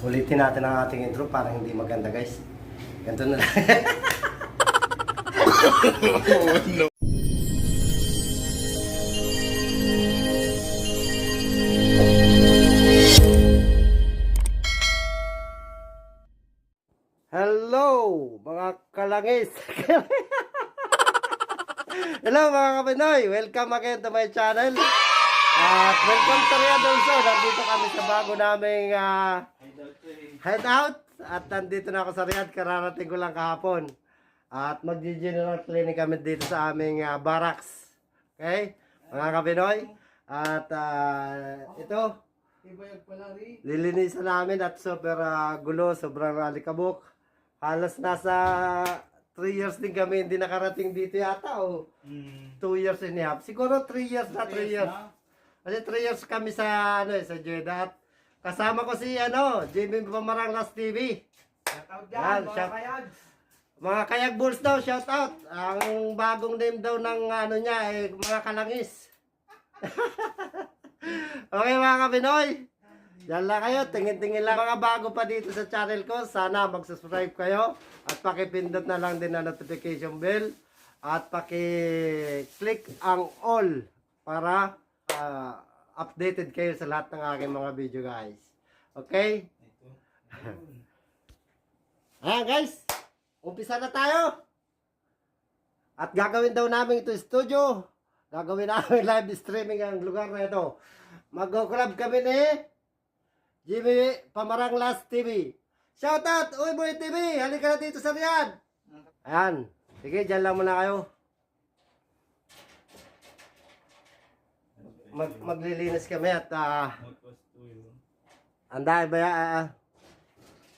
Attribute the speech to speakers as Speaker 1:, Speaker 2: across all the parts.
Speaker 1: Ulitin natin ang ating intro para hindi maganda guys. Ganito na lang. Hello mga kalangis! Hello mga kapinoy! Welcome again to my channel. At welcome to Riyadh also. Nandito kami sa bago naming ah, hideout. At nandito na ako sa Riyadh. Kararating ko lang kahapon. At mag-general cleaning kami dito sa aming ah, barracks. Okay? Mga kapinoy. At ah, ito, lilinisan namin at super ah, gulo, sobrang alikabok. Halos nasa 3 years din kami hindi nakarating dito yata o 2 years and a half. Siguro 3 years na 3 years. Kasi 3 years kami sa ano eh, sa Jeddah. At kasama ko si ano, Jimmy Pamarang Last TV. Yan, shout- Mga kayag bulls daw, shout out. Ang bagong name daw ng ano niya eh, mga kalangis. okay mga kapinoy. Yan lang kayo, tingin-tingin lang. Mga bago pa dito sa channel ko, sana mag-subscribe kayo at pakipindot na lang din ang notification bell at paki-click ang all para ah, updated kayo sa lahat ng aking mga video guys. Okay? Ayan guys, umpisa na tayo. At gagawin daw namin ito studio. Gagawin namin live streaming ang lugar na ito. Mag-collab kami ni Jimmy Pamarang Last TV. Shout out, Uy Boy TV! Halika na dito sa Riyadh! Ayan. Sige, dyan lang muna kayo. Mag maglilinis kami at ah, ang dahil ba ya? ah,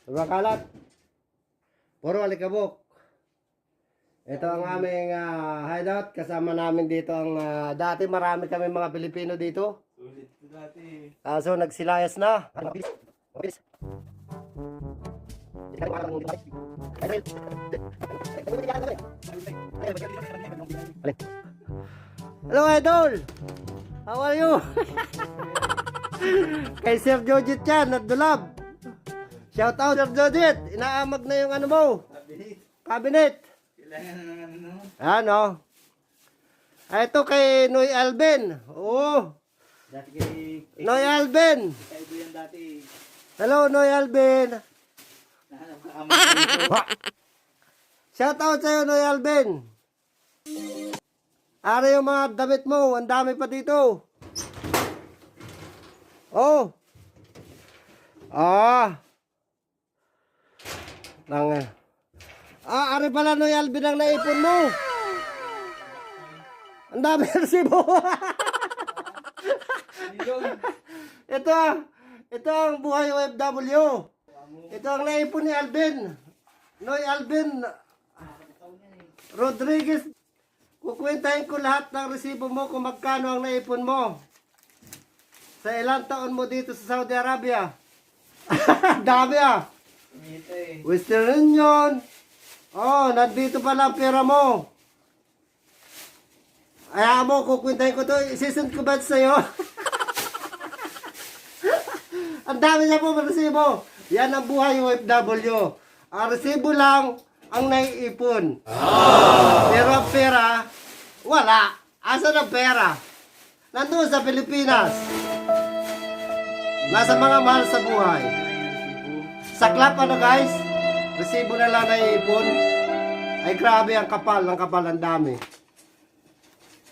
Speaker 1: Sobrang kalat. Puro alikabok. Ito ang aming ah, hideout. Kasama namin dito ang ah, dati marami kami mga Pilipino dito.
Speaker 2: Sulit dati.
Speaker 1: Kaso nagsilayas na. Mabilis. Mabilis. Hello, Idol! How are you? Kay Sir Jojit yan, at Dulab. Shout out, Sir Jojit. Inaamag na yung ano mo,
Speaker 2: Sabi,
Speaker 1: cabinet.
Speaker 2: kailangan na ng ano.
Speaker 1: Ano? Ah, Ito kay Noy Alben. Oo.
Speaker 2: Dati kay...
Speaker 1: Noy Alben.
Speaker 2: Kay yan dati.
Speaker 1: Hello, Noy Alben. Shout out sa'yo, Noy Alben. Ano yung mga damit mo? Ang dami pa dito. Oh. Ah. Nang, ah, ari pala, Noy Alben ang naipon mo. Ang dami resibo. ito, ito ang buhay OFW. Ito ang naipon ni Alvin. Noy Alvin Rodriguez. Kukwentahin ko lahat ng resibo mo kung magkano ang naipon mo. Sa ilang taon mo dito sa Saudi Arabia. Dami ah.
Speaker 2: Eh.
Speaker 1: Western Union. Oh, nandito pala ang pera mo. Ayaw mo, kukwentahin ko to. Isisend ko ba sa'yo? ang dami niya po resibo. Yan ang buhay OFW. Ang resibo lang ang naiipon. Pera, wala. Asa ang pera? Nandun sa Pilipinas. Nasa mga mahal sa buhay. Saklap ano guys? Resibo na lang naiipon. Ay grabe ang kapal, ang kapal ang dami.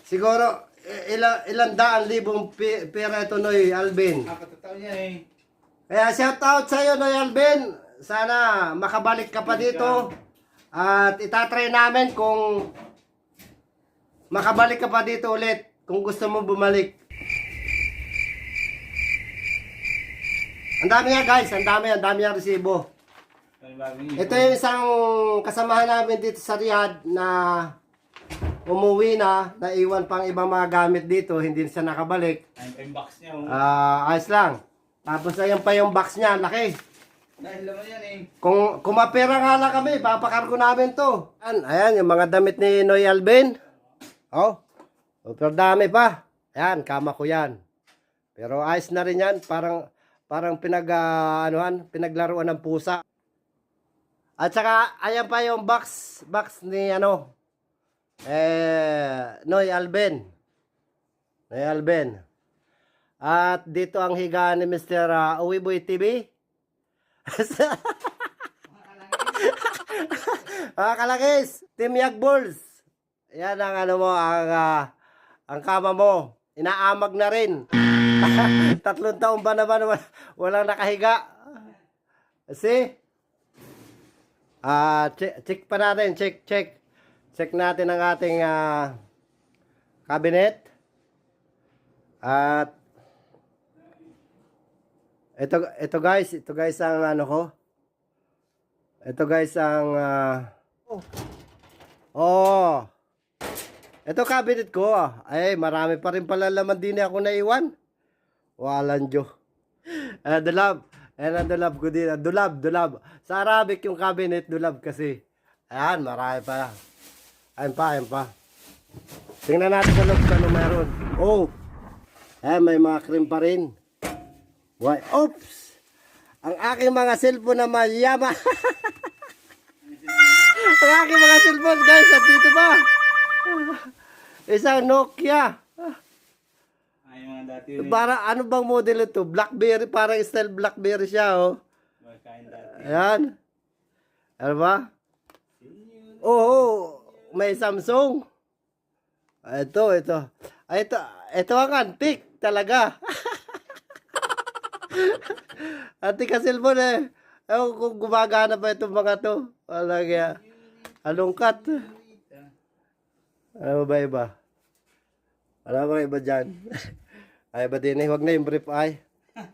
Speaker 1: Siguro ilang, ilang daan libong pera ito Noy Alvin.
Speaker 2: Nakatataw niya eh.
Speaker 1: Kaya shout out sa iyo Noy Alvin. Sana makabalik ka pa dito. At itatry namin kung makabalik ka pa dito ulit kung gusto mo bumalik. Ang dami nga guys, ang dami, ang dami ang resibo. Ito yung isang kasamahan namin dito sa Riyadh na umuwi na, naiwan pang ibang mga gamit dito, hindi siya nakabalik.
Speaker 2: Pa yung box niya oh.
Speaker 1: Ah, ayos lang. Tapos ayan pa yung box niya, laki.
Speaker 2: Dahil laman yan eh.
Speaker 1: Kung kumapera nga lang kami, papakargo namin to. Ayan, ayan yung mga damit ni Noy Alvin. Oh, super dami pa. Ayan, kama ko yan. Pero ayos na rin yan, parang Parang pinag, ah, anuhan, pinaglaruan ng pusa. At saka, ayan pa yung box, box ni ano, eh, Noy Alben. Noy Alben. At dito ang higa ni Mr. Uh, Uwiboy TV. Mga kalakis, Team Yak Bulls. Yan ang ano mo, ang, ah, ang kama mo. Inaamag na rin. Tatlong taon ba naman wal- walang nakahiga? See? Ah, check, check pa natin, check, check. Check natin ang ating ah, cabinet. At ito ito guys, ito guys ang ano ko. Ito guys ang ah, Oh. Ito cabinet ko. ah. Ay, marami pa rin pala laman din ako naiwan. Walang Diyo. Eh, dulab. Ayan ang dulab ko din. Dulab, dulab. Sa Arabic yung cabinet, dulab kasi. Ayan, marami pa. Ayan pa, ayan pa. Tingnan natin sa loob ano meron. Oh! Eh, may mga cream pa rin. Why? Oops! Ang aking mga cellphone na mayama. Ang aking mga cellphone, guys, at dito pa. Isang Nokia.
Speaker 2: Ay, mga dati yun. eh.
Speaker 1: Para ano bang model ito? Blackberry, parang style Blackberry siya, oh.
Speaker 2: Magkain dati.
Speaker 1: Ayan. Ano ba? Oo, may Samsung. Ah, Ito, ito. Ay, ito, ito ang antik talaga. antik ka cellphone eh. Ewan kung gumagana pa itong mga to. Wala kaya. Alungkat. Ano ba iba? Wala ba iba dyan? Ay, ba din eh? Huwag na yung brief ay.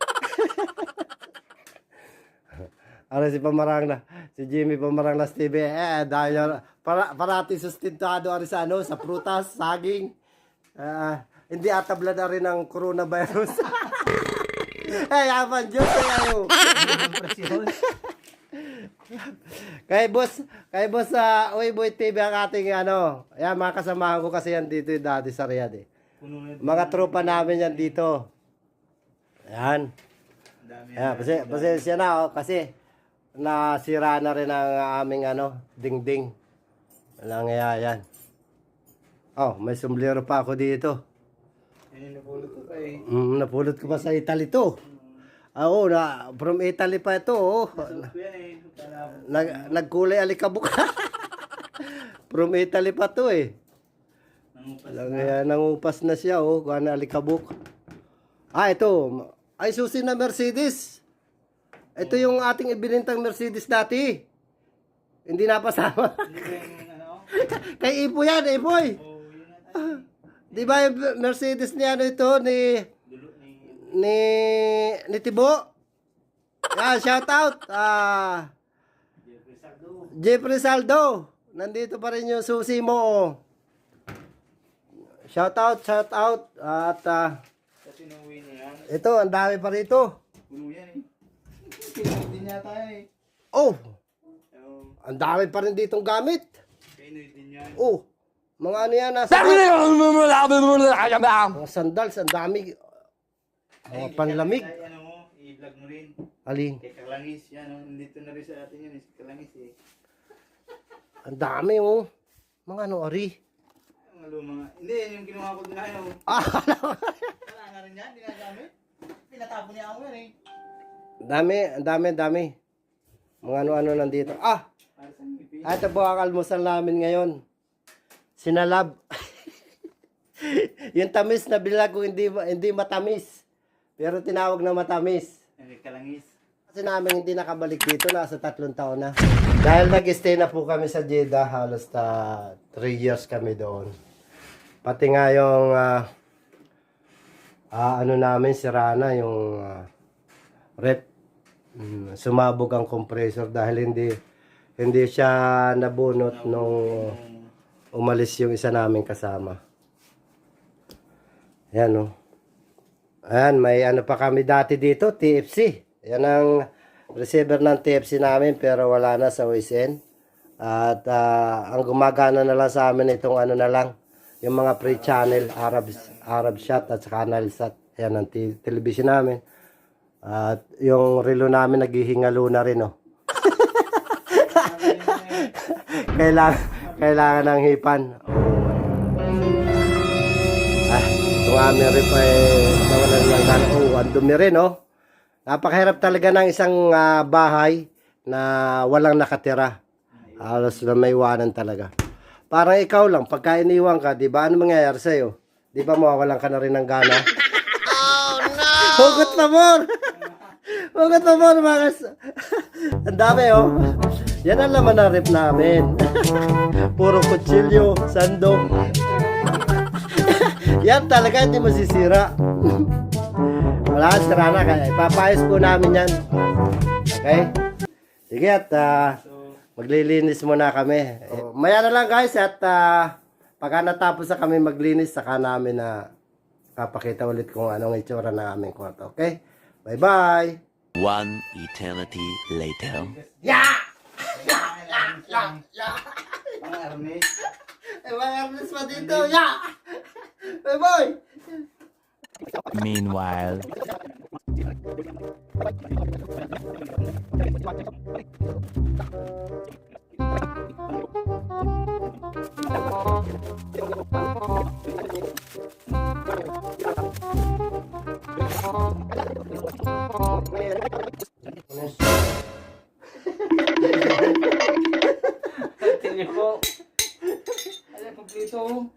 Speaker 1: Ano si Pamarang na, si Jimmy Pamarang na TV, eh, dahil para, parati sustentado ari sa ano, sa prutas, saging. Ah, hindi atabla na rin ng coronavirus. eh, yaman Diyos, eh, ano. Kay boss, kay boss sa uh, Boy TV ang ating ano, yan mga kasamahan ko kasi yan dito dati sa Riyadh eh. Mga tropa namin yan dito. Ayan. Ayan, kasi, pasensya na oh, kasi nasira na rin ang aming ano, dingding. Walang iya yan. Oh, may sombrero pa ako dito.
Speaker 2: Yan yung napulot ko kay.
Speaker 1: Mm, napulot ko pa sa Italy to. Ah, Oo, na, from Italy pa ito. Oh.
Speaker 2: Suot ko yan eh.
Speaker 1: Nag, nagkulay alikabok. from Italy pa to eh.
Speaker 2: Nangupas.
Speaker 1: Iya, nangupas na siya oh, kung ano alikabok. Ah, ito. Ay, susi na Mercedes. Ito yung ating ibinintang Mercedes dati. Hindi napasama.
Speaker 2: Ano.
Speaker 1: Kay Ipo yan, Ipoy.
Speaker 2: Oh, yun na.
Speaker 1: Di ba yung Mercedes ni ano ito, ni,
Speaker 2: ni.
Speaker 1: ni, Tibo? Yan, shout out. Ah.
Speaker 2: Jeffrey
Speaker 1: Saldo. Nandito pa rin yung susi mo. Oh. Shout out, shout out. At
Speaker 2: niya yan.
Speaker 1: ito, ang dami pa rito.
Speaker 2: Puno yan eh. Pinoy din yata eh.
Speaker 1: Oh, ang dami pa rin ditong gamit.
Speaker 2: Pinoy din yan.
Speaker 1: Oh, mga ano yan, nasa mga sandals, ang dami. Mga panlamig.
Speaker 2: Ano mo, i-vlog mo rin.
Speaker 1: Alin?
Speaker 2: Kay Kalangis, yan oh. Nandito na rin sa atin yan eh. Si Kalangis eh.
Speaker 1: Ang dami, oh. Mga ano, ari.
Speaker 2: Ang lumang. Hindi, yan yung ginawa ko din ayaw.
Speaker 1: Ah,
Speaker 2: Wala nga rin yan, ginagamit. Pinatapon niya ako yan eh.
Speaker 1: ang dami, ang dami, ang dami. Mga ano-ano nandito. Ah,
Speaker 2: sa ngipin.
Speaker 1: ito po ang almusal namin ngayon. Sinalab. yung tamis na bilag ko hindi, hindi matamis. Pero tinawag na matamis.
Speaker 2: Kalangis.
Speaker 1: Kasi namin hindi nakabalik dito, nasa tatlong taon na. Dahil nag-stay na po kami sa Jeddah, halos na 3 years kami doon. Pati nga yung ah, ah, ano namin, sira na yung ah, rep. Mm, sumabog ang compressor dahil hindi hindi siya nabunot nung umalis yung isa namin kasama. Yan oh. Ayan, may ano pa kami dati dito, TFC. Yan ang receiver ng TFC namin pero wala na sa OSN. At ah, ang gumagana na lang sa amin itong ano na lang, yung mga pre-channel, Arab, Arab shot at saka Nilesat. Yan ang television namin. At yung relo namin naghihingalo na rin, oh. kailangan, kailangan ng hipan. Ah, itong aming rep ay nawalan lang. Oh, ang dumi rin, oh. Napakahirap talaga ng isang ah, bahay na walang nakatira. Halos na may iwanan talaga. Parang ikaw lang, pagka iniwan ka, di ba, ano mangyayari sa'yo? Di ba mawawalan ka na rin ng gana? Oh, no! Hugot pa more! Hugot pa more, mga kas- Ang dami, oh. Yan ang laman ng rep namin. Puro kutsilyo, sandok. Yan talaga, hindi masisira. Wala, sira na. Kaya ipapayos po namin yan. Okay? Sige at ah, maglilinis muna kami. Eh, maya na lang guys at ah, pagka natapos na kami maglinis, saka namin na papakita ulit kung anong itsura ng aming kwarto. Okay? Bye-bye!
Speaker 3: One eternity later.
Speaker 2: Mga army.
Speaker 1: Eh, mga artist pa dito! Ya! Bye-bye!
Speaker 3: Meanwhile,
Speaker 2: Tingnan po. Kompleto.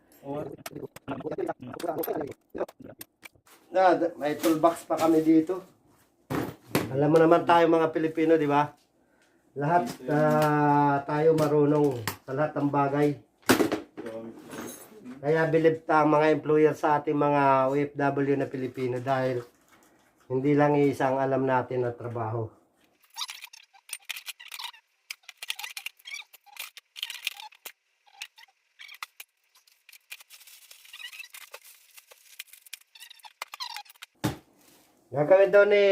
Speaker 1: Na, may toolbox pa kami dito. Alam mo naman tayo mga Pilipino, di ba? Lahat ah, tayo marunong sa lahat ng bagay. Kaya believe ta ang mga employer sa ating mga OFW na Pilipino dahil hindi lang isang alam natin na trabaho. Gagawin daw ni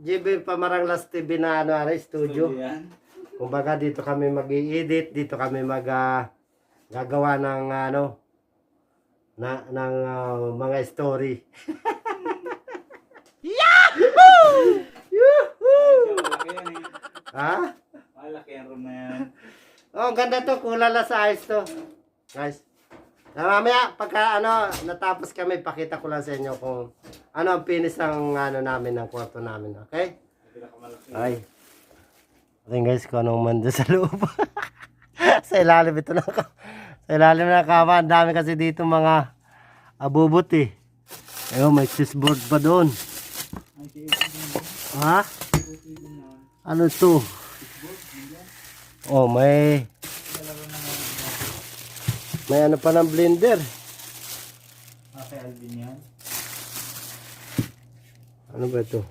Speaker 1: JB Pamarang Last TV na ano, ano, studio.
Speaker 2: Yan.
Speaker 1: Kumbaga dito kami mag-i-edit, dito kami mag ah, gagawa ng ano na ng ah, mga story. Yahoo!
Speaker 2: Yan eh.
Speaker 1: Ha?
Speaker 2: Malaki ang room na yan.
Speaker 1: Oh, ganda to, kulala sa ayos to. Guys. Na mamaya pagka ano natapos kami, pakita ko lang sa inyo kung ano ang finish ng ano namin ng kwarto namin, okay? Ay. Tingnan guys kung anong manda sa loob. sa ilalim ito na Sa ilalim ng kama. Ang dami kasi dito mga abubot eh. Ayun, may chessboard pa doon. Ha? Ano to? Oh, may... May ano pa ng blender.
Speaker 2: Ah, kay Alvin yan.
Speaker 1: Ano ba ito?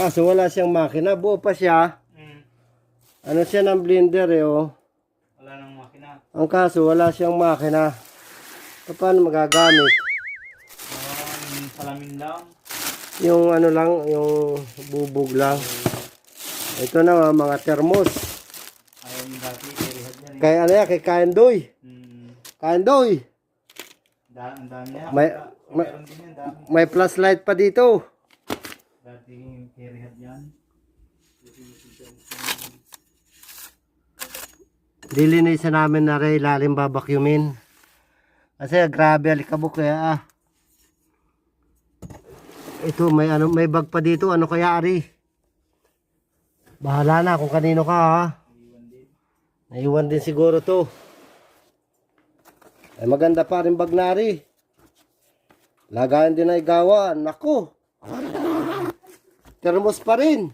Speaker 1: Kaso wala siyang makina. Buo pa siya.
Speaker 2: Hmm.
Speaker 1: Ano siya ng blender eh oh.
Speaker 2: Wala nang makina.
Speaker 1: Ang kaso wala siyang makina. Paano magagamit?
Speaker 2: Salamin lang.
Speaker 1: Yung ano lang, yung bubog lang. Ito na mga termos.
Speaker 2: Ayaw yung dati. Kerihad yan eh.
Speaker 1: Kay ano yan, kay Kaindoy.
Speaker 2: Hmm.
Speaker 1: Kaindoy.
Speaker 2: Da ang dami yan.
Speaker 1: May- may-. May flashlight pa dito.
Speaker 2: Dati kerihad yan.
Speaker 1: Dilinisan namin na rin ilalim babakyumin. Kasi grabe alikabok kaya ah. Ito may ano may bag pa dito ano kaya ari? Bahala na kung kanino ka ha. Naiwan din siguro to. Ay maganda pa rin bag na ari. Lagayan din ay gawa. Nako. Termos pa rin.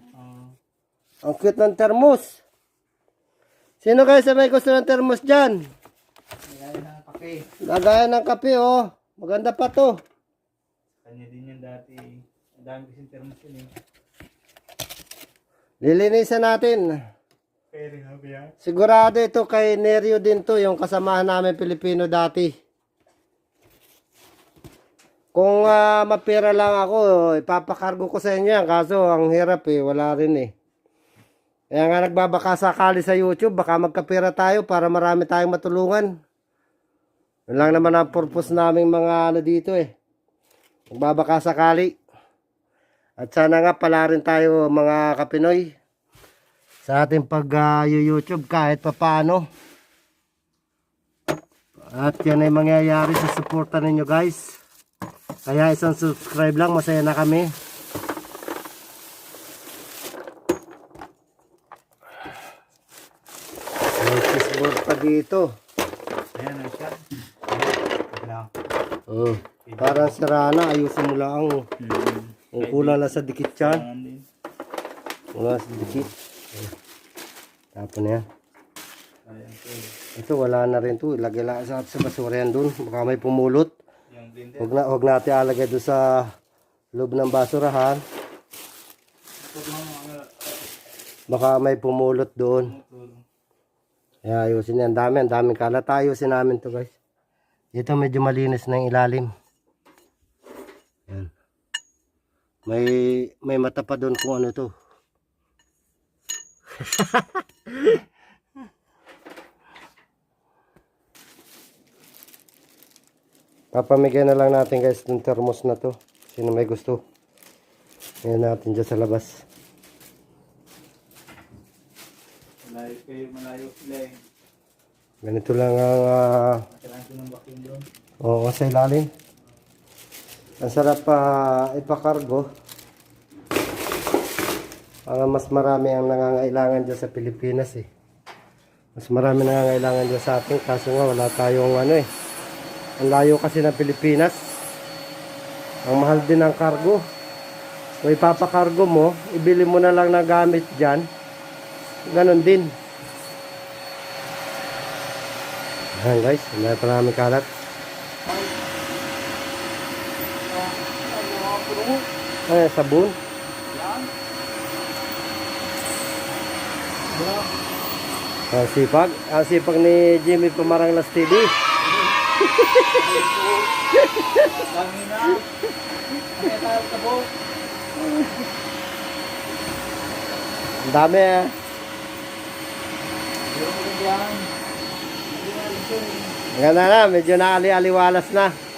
Speaker 1: Ang cute ng termos. Sino kayo sa may gusto ng termos dyan?
Speaker 2: Kaya na kape.
Speaker 1: Lagayan ng kape, oh. Maganda pa to.
Speaker 2: Kanya din yan dati. Dami kasing thermos yun eh.
Speaker 1: Lilinisan natin.
Speaker 2: Kerihad yan.
Speaker 1: Sigurado ito kay Nerio din to, yung kasamahan namin Pilipino dati. Kung ah, mapira lang ako, ipapakargo ko sa inyo yan. Kaso, ang hirap eh. Wala rin eh. Kaya nga nagbabaka sakali sa YouTube, baka magkapira tayo para marami tayong matulungan. Yun lang naman ang purpose naming mga ano dito eh. Magbabaka sakali. At sana nga pala rin tayo mga kapinoy sa ating pag-YouTube kahit papaano. At yan ay mangyayari sa suporta ninyo guys. Kaya isang subscribe lang, masaya na kami. May fishboard pa dito.
Speaker 2: Ayan na siya.
Speaker 1: Mm. Parang sira na, ayusin mo lang.
Speaker 2: Hmm.
Speaker 1: Ang kulang lang sa dikit
Speaker 2: din.
Speaker 1: Wala sa dikit. Tapon na yan. Ito wala na rin to. Ilagay lang sa, sa basura yan dun. Baka may pumulot. Huwag, na, huwag natin alagay doon sa loob ng basurahan. Baka may pumulot doon. Kaya ayusin yan. Dami, ang daming kalat. Ayusin namin to guys. Ito medyo malinis na ilalim. Yan. May, may mata pa doon kung ano to. Papamigay na lang natin guys ng thermos na to. Sino may gusto. Ayan natin dyan sa labas.
Speaker 2: Malayo kayo, malayo sila eh.
Speaker 1: Ganito lang ang ah,
Speaker 2: Kailangan ko ng vacuum doon.
Speaker 1: Oo, sa ilalim. Ang sarap pa ipakargo. Para mas marami ang nangangailangan dyan sa Pilipinas eh. Mas marami nangangailangan dyan sa atin. Kaso nga wala tayong ano eh. Ang layo kasi ng Pilipinas. Ang mahal din ng kargo. Kung ipapakargo mo, ibili mo na lang ng gamit dyan. Ganon din. Ayan guys, may marami kalat. Ay, sabon. Ang sipag. Ang sipag ni Jimmy TV.
Speaker 2: Na. Tayo sa boat.
Speaker 1: Ang dami ah.
Speaker 2: Meron ko rin yan. Hindi na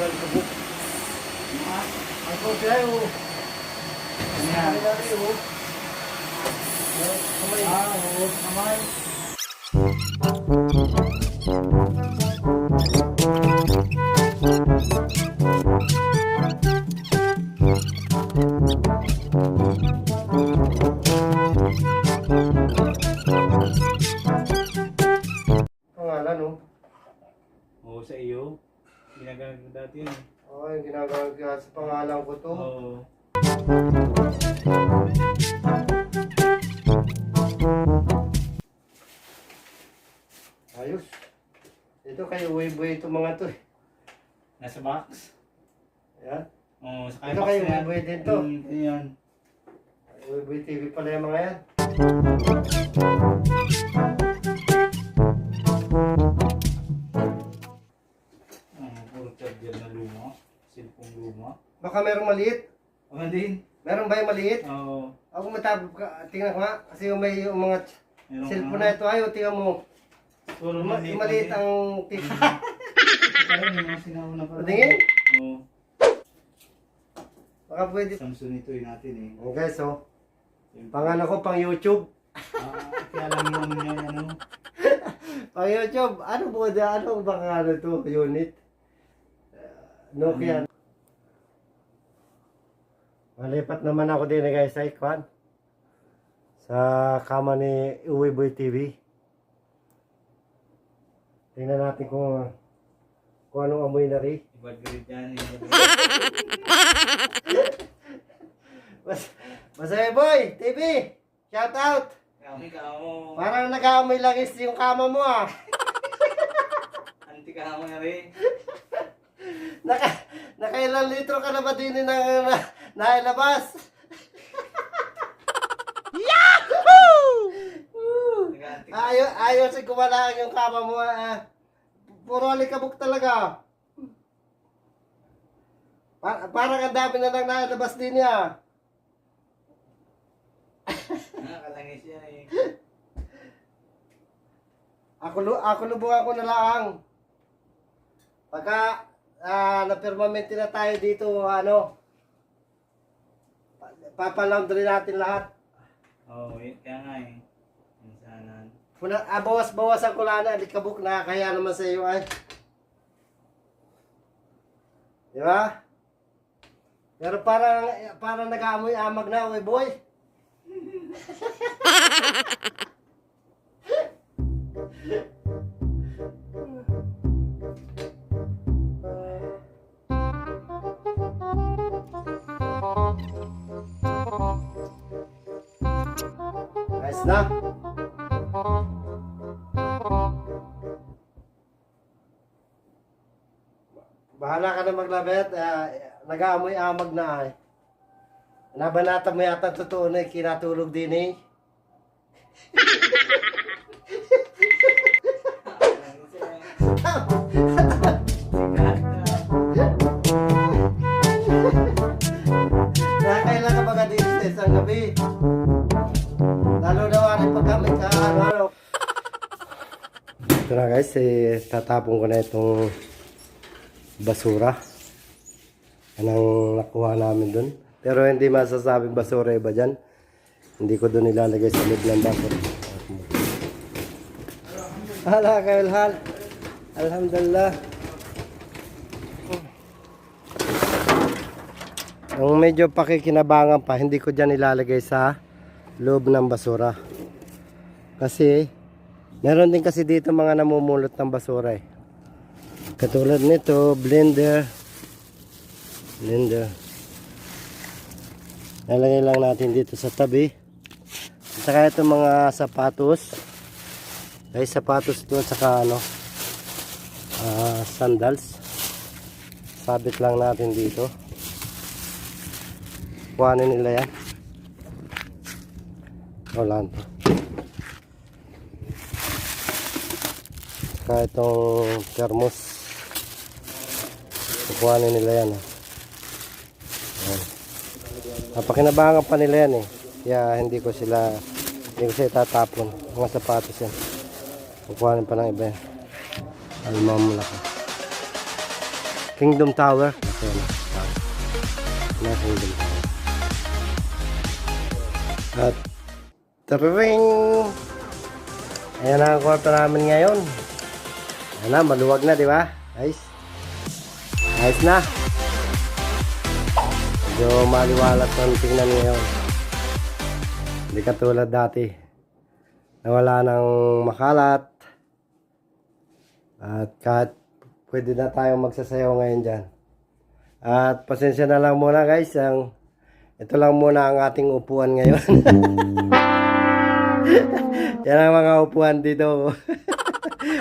Speaker 2: rin ito eh.
Speaker 1: Ang ganda na, medyo naali-aliwalas na.
Speaker 2: Ako tayo. Ayan. Ah, oo, kamay.
Speaker 1: Kayo, buhay-buhay ito mga to eh.
Speaker 2: Nasa box.
Speaker 1: Ayan.
Speaker 2: Oo, sa
Speaker 1: Ito kayo, buhay-buhay din to.
Speaker 2: Mm, Ayan.
Speaker 1: Buhay-buhay TV pala yung mga yan.
Speaker 2: Ah, puro charger na luma. Cellphone luma.
Speaker 1: Baka merong maliit.
Speaker 2: Ano din?
Speaker 1: Meron ba yung maliit?
Speaker 2: Oo.
Speaker 1: Ako matabog ka, tingnan ko nga. Kasi yung may yung mga
Speaker 2: Meron
Speaker 1: cellphone na ito, ayaw, tingnan mo.
Speaker 2: Puro
Speaker 1: Yung, ma-
Speaker 2: maliit.
Speaker 1: ang TV.
Speaker 2: Kaya yung mga sinauna pa.
Speaker 1: Patingin?
Speaker 2: Oo.
Speaker 1: Baka pwede.
Speaker 2: Samsonitoy natin eh.
Speaker 1: Okay, so, pangalan ko pang YouTube.
Speaker 2: Ah, kaya lang naman yan, ano.
Speaker 1: Pang YouTube, ano po ano bang ano to, unit? Uh, Nokia. Malipat naman ako din eh, guys sa Ikwan. Sa kama ni Uwe Boy TV. Tingnan natin kung kung anong amoy na rin.
Speaker 2: Ibad grade yan.
Speaker 1: Mas, Masaya Boy TV! Shout out!
Speaker 2: Kami ka mo.
Speaker 1: Parang nag-aamoy langis yung kama mo ah.
Speaker 2: Anti ka mo na rin.
Speaker 1: Naka, nakailang litro ka na ba din na, na, nailabas? Ayo, ayusin ko wala yung kama mo. ah. puro alikabok talaga. Pa- parang ang dami na lang nalabas din niya.
Speaker 2: Nakakalangis yan eh.
Speaker 1: Ako, ako lubungan ko na lang. Pagka ah, na-permanente na tayo dito, ano, pa- papalaundry natin lahat.
Speaker 2: Oo, oh, kaya nga eh.
Speaker 1: Puna, ah, bawas-bawasan ko lang na, alikabok na, kaya naman sa iyo ay. Di ba? Pero parang, parang nag-aamoy amag na, oy boy. Ayos na. Bahala ka na maglabet. Uh, nag-aamoy amag na ay. Nabanata mo yata totoo na eh, kinatulog din eh. Nakakailan ka baga din sa gabi. Lalo na wari pag kami ka. Ito na guys, eh, tatapon ko na itong basura. Ang nakuha namin dun. Pero hindi masasabing basura iba dyan. Hindi ko dun ilalagay sa loob ng bakit. Hala kayo hal. Alhamdulillah. Ang medyo pakikinabangan pa, hindi ko dyan ilalagay sa loob ng basura. Kasi, meron din kasi dito mga namumulot ng basura eh. Katulad nito, blender. Blender. Nalagay lang natin dito sa tabi. At saka itong mga sapatos. Ay sapatos doon saka ano ah, sandals. Sabit lang natin dito. Kuhanin nila yan. Wala to. Saka itong thermos. Kukuhanin nila yan. Eh. Ayan. Napakinabangan pa nila yan eh. Kaya hindi ko sila hindi ko sila tatapon. Mga sapatos yan. Kukuhanin pa ng iba yan. Almamula ko. Kingdom Tower. Ito yan. Tower. Na Kingdom Tower. At Tring! Ayan na ang kwarto namin ngayon. Ayan na, maluwag na, di ba? Nice. Nice na. Medyo maliwalas ng tingnan ngayon. Hindi katulad dati. Nawala ng makalat. At kahit pwede na tayong magsasayaw ngayon dyan. At pasensya na lang muna guys. Ang, ito lang muna ang ating upuan ngayon. yan ang mga upuan dito.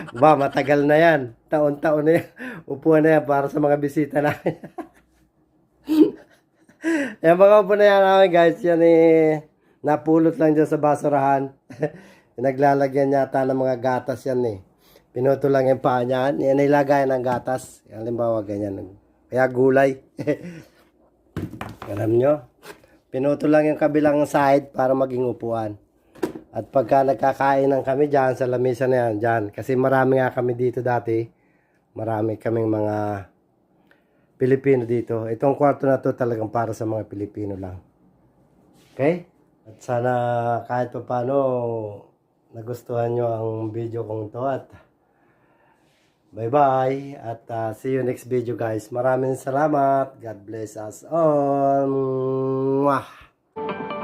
Speaker 1: ba, matagal na yan. Taon-taon na yan. Upuan na yan para sa mga bisita namin. Yung mga upo na yan namin guys, yan eh, napulot lang dyan sa basurahan. Naglalagyan yata ng mga gatas yan eh. Pinuto lang yung paa niyan. Yan ilagay ng gatas. Halimbawa ganyan. Kaya gulay. Alam nyo? Pinuto lang yung kabilang side para maging upuan. At pagka nagkakain ng kami dyan, sa lamesa na yan, dyan. Kasi marami nga kami dito dati. Marami kaming mga Pilipino dito. Itong kwarto na to talagang para sa mga Pilipino lang. Okay? At sana kahit pa paano nagustuhan nyo ang video kong to at bye bye at uh, see you next video guys. Maraming salamat. God bless us all. Mwah!